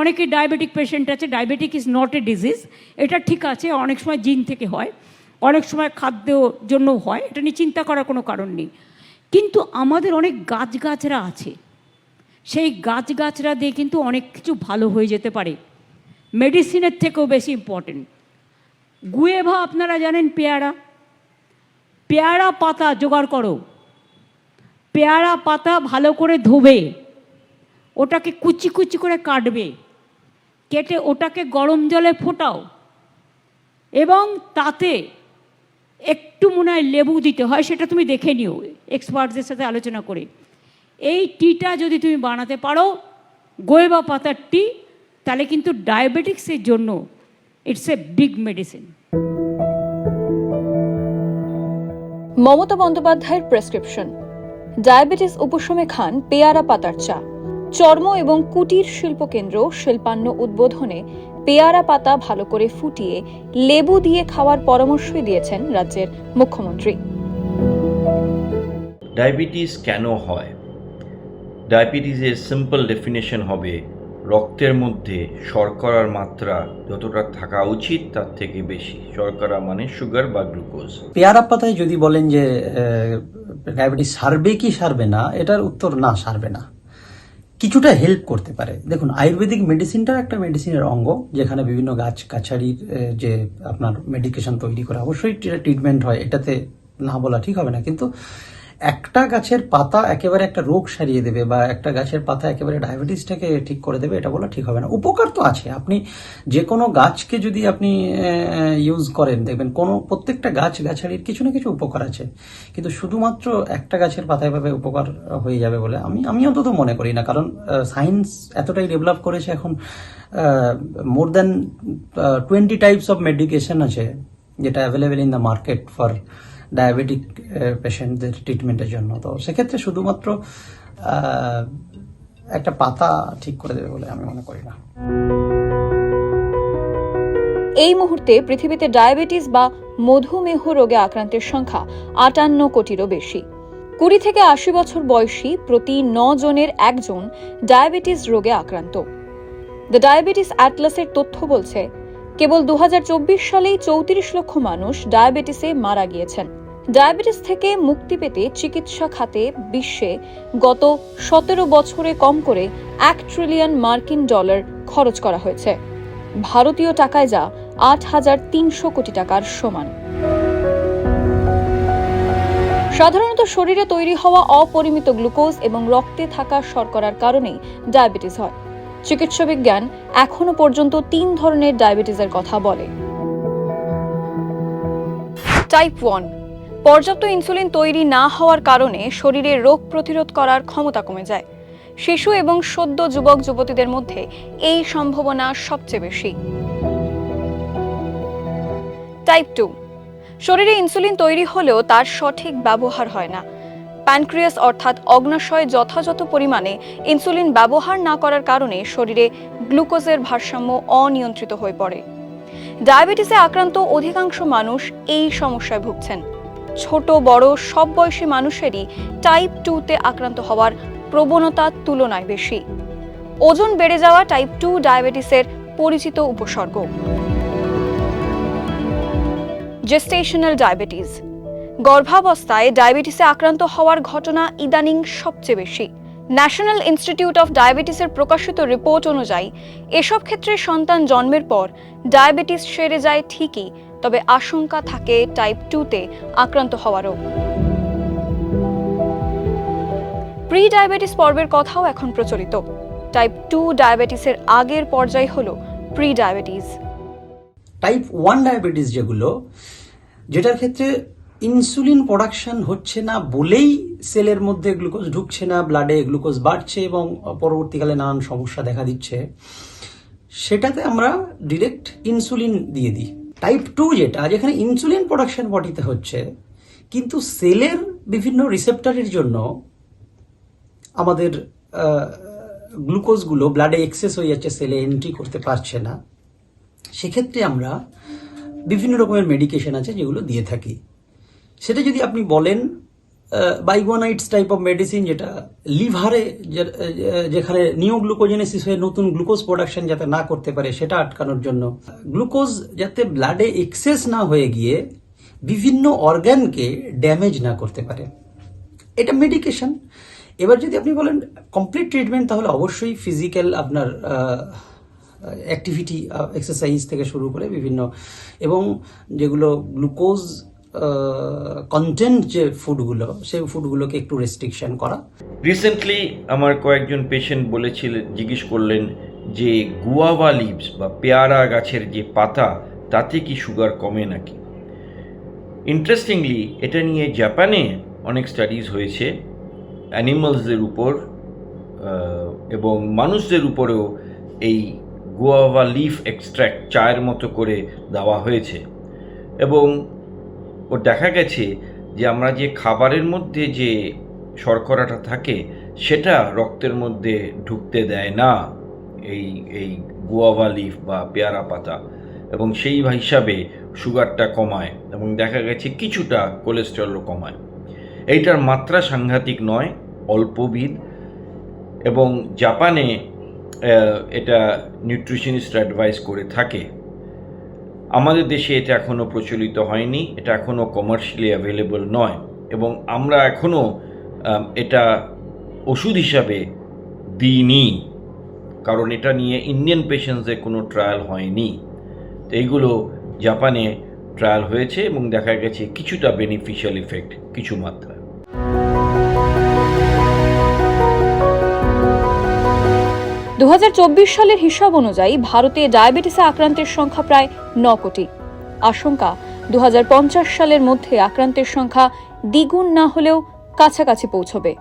অনেকে diabetic patient আছে diabetic is not a disease এটা ঠিক আছে, অনেক সময় জিন থেকে হয়, অনেক সময় খাদ্য জন্য হয়, এটা নিয়ে চিন্তা করার কোনো কারণ নেই। কিন্তু আমাদের অনেক গাছগাছরা আছে, সেই গাছগাছরা দিয়ে কিন্তু অনেক কিছু ভালো হয়ে যেতে পারে। মেডিসিনের থেকেও বেশি ইম্পর্টেন্ট গুয়েভা আপনারা জানেন পেয়ারা? পেয়ারা পাতা জোগাড় করো। পেয়ারা পাতা ভালো করে ধোবে, ওটাকে কুচি কুচি করে কাটবে। কেটে ওটাকে গরম জলে ফোটাও। এবং তাতে একটু মনে হয় লেবু দিতে হয়, সেটা তুমি দেখে নিও এক্সপার্টদের সাথে আলোচনা করে। এই টিটা যদি তুমি বানাতে পারো, গোয়েবা পাতার টি, তাহলে কিন্তু ডায়াবেটিক্সের জন্য it's a big medicine Mamata বন্দ্যোপাধ্যায়ের প্রেসক্রিপশন ডায়াবেটিস উপশমে খান পেয়ারা পাতার চা। চর্ম এবং কুটির শিল্প কেন্দ্র শিল্পান্ন উদ্বোধনে পেয়ারা পাতা ভালো করে ফুটিয়ে লেবু দিয়ে খাওয়ার পরামর্শই দিয়েছেন রাজ্যের মুখ্যমন্ত্রী। ডায়াবেটিস কেন হয়? ডায়াবেটিসের সিম্পল ডেফিনেশন হবে রক্তের মধ্যে শর্করার মাত্রা যতটা থাকা উচিত তার থেকে বেশি। শর্করা মানে সুগার বা গ্লুকোজ পেয়ারা পাতায় যদি বলেন যে ডায়াবেটিস সারবে কি সারবে না এটার উত্তর না সারবে না। কিছুটা হেল্প করতে পারে। দেখুন, আয়ুর্বেদিক মেডিসিনটাও একটা মেডিসিনের অঙ্গ, যেখানে বিভিন্ন গাছ গাছারির যে আপনার মেডিকেশন তৈরি করে অবশ্যই ট্রিটমেন্ট হয়, এটাতে না বলা ঠিক হবে না। কিন্তু একটা গাছের পাতা একেবারে একটা রোগ সারিয়ে দেবে বা একটা গাছের পাতা একেবারে ডায়াবেটিসটাকে ঠিক করে দেবে, এটা বলা ঠিক হবে না। উপকার তো আছে। আপনি যে কোনো গাছকে যদি আপনি ইউজ করেন, দেখবেন কোনো প্রত্যেকটা গাছ গাছালির কিছু না কিছু উপকার আছে। কিন্তু শুধুমাত্র একটা গাছের পাতায় ভাবে উপকার হয়ে যাবে বলে আমি আমি অন্তত মনে করি না। কারণ সায়েন্স এতটাই ডেভেলপ করেছে এখন more than twenty types of medication আছে যেটা available in the market for diabetic পেশেন্টদের ট্রিটমেন্টের জন্য। তো সেক্ষেত্রে শুধুমাত্র একটা পাতা ঠিক করে দেবে বলে আমি মনে করি না। এই মুহূর্তে পৃথিবীতে ডায়াবেটিস বা মধুমেহ রোগে আক্রান্তের সংখ্যা আটান্ন কোটিরও বেশি। কুড়ি থেকে আশি বছর বয়সী প্রতি ন জনের একজন ডায়াবেটিস রোগে আক্রান্ত। দ্য ডায়াবেটিস অ্যাটলাসের তথ্য বলছে, কেবল দু হাজার চব্বিশ সালেই চৌত্রিশ লক্ষ মানুষ ডায়াবেটিসে মারা গিয়েছেন। ডায়াবেটিস থেকে মুক্তি পেতে চিকিৎসা খাতে বিশ্বে গত সতেরো বছরে কম করে এক ট্রিলিয়ন মার্কিন ডলার খরচ করা হয়েছে। ভারতীয় টাকায় যা আট হাজার তিনশো কোটি টাকার সমান। সাধারণত শরীরে তৈরি হওয়া অপরিমিত গ্লুকোজ এবং রক্তে থাকা শর্করার কারণেই ডায়াবেটিস হয়। চিকিৎসা বিজ্ঞান এখনও পর্যন্ত তিন ধরনের ডায়াবেটিসের কথা বলে। টাইপ ওয়ান পর্যাপ্ত ইনসুলিন তৈরি না হওয়ার কারণে শরীরে রোগ প্রতিরোধ করার ক্ষমতা কমে যায়। শিশু এবং সদ্য যুবক, যুবতীদের মধ্যে এই সম্ভাবনা সবচেয়ে বেশি। টাইপ টু শরীরে ইনসুলিন তৈরি হলেও তার সঠিক ব্যবহার হয় না। প্যানক্রিয়াস অর্থাৎ অগ্নাশয় যথাযথ পরিমাণে ইনসুলিন ব্যবহার না করার কারণে শরীরে গ্লুকোজের ভারসাম্য অনিয়ন্ত্রিত হয়ে পড়ে। ডায়াবেটিসে আক্রান্ত অধিকাংশ মানুষ এই সমস্যায় ভুগছেন। ছোট, বড়, সব বয়সী মানুষেরই টাইপ টুতে আক্রান্ত হওয়ার প্রবণতা তুলনায় বেশি। ওজন বেড়ে যাওয়া টাইপ টু ডায়াবেটিসের পরিচিত উপসর্গ। জেস্টেশনাল ডায়াবেটিস গর্ভাবস্থায় ডায়াবেটিসে আক্রান্ত হওয়ার ঘটনা ইদানিং সবচেয়ে বেশি। ন্যাশনাল ইনস্টিটিউট অফ ডায়াবেটিসের প্রকাশিত রিপোর্ট অনুযায়ী, এসব ক্ষেত্রে সন্তান জন্মের পর ডায়াবেটিস সেরে যায় ঠিকই তবে আশঙ্কা থাকে টাইপ টুতে আক্রান্ত হওয়ারও। প্রি ডায়াবেটিস পর্বের কথাও এখন প্রচলিত। টাইপ টু ডায়াবেটিসের আগের পর্যায় হলো pre diabetes type one diabetes যেগুলো, যেটার ক্ষেত্রে ইনসুলিন প্রোডাকশন হচ্ছে না বলেই সেলের মধ্যে গ্লুকোজ ঢুকছে না ব্লাডে গ্লুকোজ বাড়ছে এবং পরবর্তীকালে নানান সমস্যা দেখা দিচ্ছে, সেটাতে আমরা ডিরেক্ট ইনসুলিন দিয়ে দিই। টাইপ টু যেটা, যেখানে ইনসুলিন প্রোডাকশন বডিতে হচ্ছে, কিন্তু সেলের বিভিন্ন রিসেপ্টারের জন্য আমাদের গ্লুকোজগুলো ব্লাডে এক্সেস হয়ে যাচ্ছে, সেলে এন্ট্রি করতে পারছে না। সেক্ষেত্রে আমরা বিভিন্ন রকমের মেডিকেশন আছে যেগুলো দিয়ে থাকি। সেটা যদি আপনি বলেন বাইগোনাইটস টাইপ অফ মেডিসিন যেটা লিভারে যেখানে নিউ গ্লুকোজেনেসিস হয়ে নতুন গ্লুকোজ প্রোডাকশন যাতে না করতে পারে, সেটা আটকানোর জন্য। গ্লুকোজ যাতে ব্লাডে এক্সেস না হয়ে গিয়ে বিভিন্ন অর্গানকে ড্যামেজ না করতে পারে। এটা মেডিকেশন এবার যদি আপনি বলেন কমপ্লিট ট্রিটমেন্ট তাহলে অবশ্যই ফিজিক্যাল আপনার অ্যাক্টিভিটি এক্সারসাইজ থেকে শুরু করে বিভিন্ন, এবং যেগুলো গ্লুকোজ কন্টেন্ট যে ফুডগুলো সেই ফুডগুলোকে একটু রেস্ট্রিকশন করা। রিসেন্টলি আমার কয়েকজন পেশেন্ট বলেছিলেন জিজ্ঞেস করলেন যে গুয়াভা লিভস বা পেয়ারা গাছের যে পাতা, তাতে কি সুগার কমে নাকি? ইন্টারেস্টিংলি এটা নিয়ে জাপানে অনেক স্টাডিজ হয়েছে। অ্যানিমালসদের উপর এবং মানুষদের উপরেও এই গুয়াভা লিফ এক্সট্র্যাক্ট চায়ের মতো করে দেওয়া হয়েছে। এবং ও দেখা গেছে যে আমরা যে খাবারের মধ্যে যে শর্করাটা থাকে, সেটা রক্তের মধ্যে ঢুকতে দেয় না এই এই গুয়াভা লিফ বা পেয়ারা পাতা। এবং সেই হিসাবে সুগারটা কমায় এবং দেখা গেছে কিছুটা কোলেস্টেরলও কমায়। এইটার মাত্রা সাংঘাতিক নয় অল্পবিদ এবং জাপানে এটা নিউট্রিশনিস্ট অ্যাডভাইস করে থাকে। আমাদের দেশে এটা এখনও প্রচলিত হয়নি, এটা এখনও কমার্শিয়ালি অ্যাভেলেবল নয় এবং আমরা এখনও এটা ওষুধ হিসাবে দিইনি, কারণ এটা নিয়ে ইন্ডিয়ান পেশেন্টসদের কোনো ট্রায়াল হয়নি। তো এইগুলো জাপানে ট্রায়াল হয়েছে এবং দেখা গেছে কিছুটা বেনিফিশিয়াল ইফেক্ট কিছু মাত্রা দু হাজার চব্বিশ সালের হিসাব অনুযায়ী ভারতে ডায়াবেটিসে আক্রান্তের সংখ্যা প্রায় ন কোটি। আশঙ্কা দু হাজার পঞ্চাশ সালের মধ্যে আক্রান্তের সংখ্যা দ্বিগুণ না হলেও কাছাকাছি পৌঁছবে।